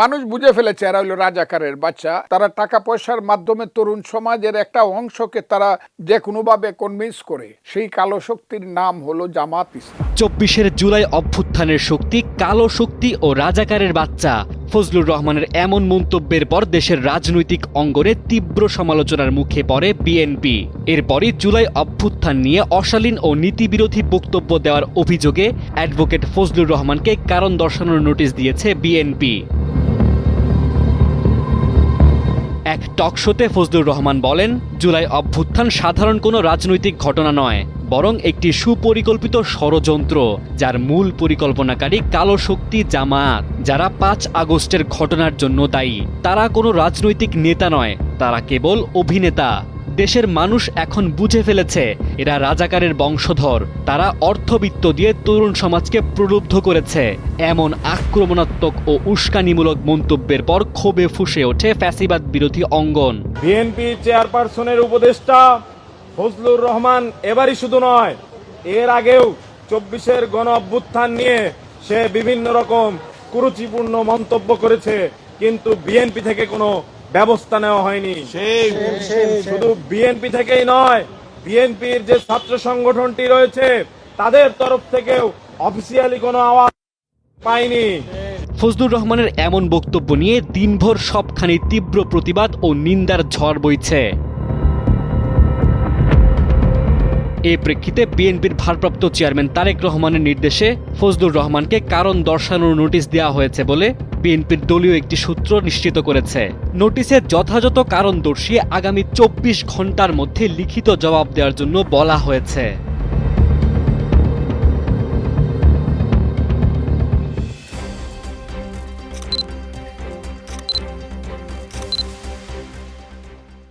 মানুষ বুঝে ফেলেছে এরা হলো রাজাকারের বাচ্চা। তারা টাকা পয়সার মাধ্যমে তরুণ সমাজের একটা অংশকে তারা যে কোনোভাবে কনভিন্স করে। সেই কালো শক্তির নাম হলো জামাত ইসলাম। চব্বিশের জুলাই অভ্যুত্থানের শক্তি কালো শক্তি ও রাজাকারের বাচ্চা। ফজলুর রহমানের এমন মন্তব্যের পর দেশের রাজনৈতিক অঙ্গনে তীব্র সমালোচনার মুখে পড়ে বিএনপি। এরপরই জুলাই অভ্যুত্থান নিয়ে অশালীন ও নীতিবিরোধী বক্তব্য দেওয়ার অভিযোগে অ্যাডভোকেট ফজলুর রহমানকে কারণ দর্শানোর নোটিশ দিয়েছে বিএনপি। এক টকশোতে ফজলুর রহমান বলেন, জুলাই অভ্যুত্থান সাধারণ কোনো রাজনৈতিক ঘটনা নয়, বরং একটি সুপরিকল্পিত ষড়যন্ত্র যার মূল পরিকল্পনাকারী কালো শক্তি জামায়াত। যারা পাঁচ আগস্টের ঘটনার জন্য দায়ী, তারা কোনো রাজনৈতিক নেতা নয়, তারা কেবল অভিনেতা। দেশের মানুষ এখন বুঝে ফেলেছে, এরা রাজাকারের বংশধর। তারা অর্থবিত্ত দিয়ে তরুণ সমাজকে প্রলুব্ধ করেছে। এমন আক্রমণাত্মক ও উস্কানিমূলক মন্তব্যের পর ক্ষোভে ফুসে ওঠে ফ্যাসিবাদ বিরোধী অঙ্গন। বিএনপি চেয়ারপারসনের উপদেষ্টা ফজলুর রহমান এবারই শুধু নয়, এর আগেও চব্বিশের গণ অভ্যুত্থান নিয়ে সে বিভিন্ন রকম কুরুচিপূর্ণ মন্তব্য করেছে, কিন্তু বিএনপি থেকে কোনো ব্যবস্থা নেওয়া হয়নি। শুধু বিএনপি থেকেই নয় বিএনপির যে ছাত্র সংগঠনটি রয়েছে তাদের তরফ থেকেও অফিসিয়ালি কোনো আওয়াজ পাইনি। ফজলুর রহমানের এমন বক্তব্য নিয়ে দিনভর সবখানি তীব্র প্রতিবাদ ও নিন্দার ঝড় বইছে। এ প্রেক্ষিতে বিএনপির ভারপ্রাপ্ত চেয়ারম্যান তারেক রহমানের নির্দেশে ফজলুর রহমানকে কারণ দর্শানোর নোটিশ দেওয়া হয়েছে বলে বিএনপির দলীয় একটি সূত্র নিশ্চিত করেছে। নোটিশের যথাযথ কারণ দর্শিয়ে আগামী চব্বিশ ঘণ্টার মধ্যে লিখিত জবাব দেওয়ার জন্য বলা হয়েছে।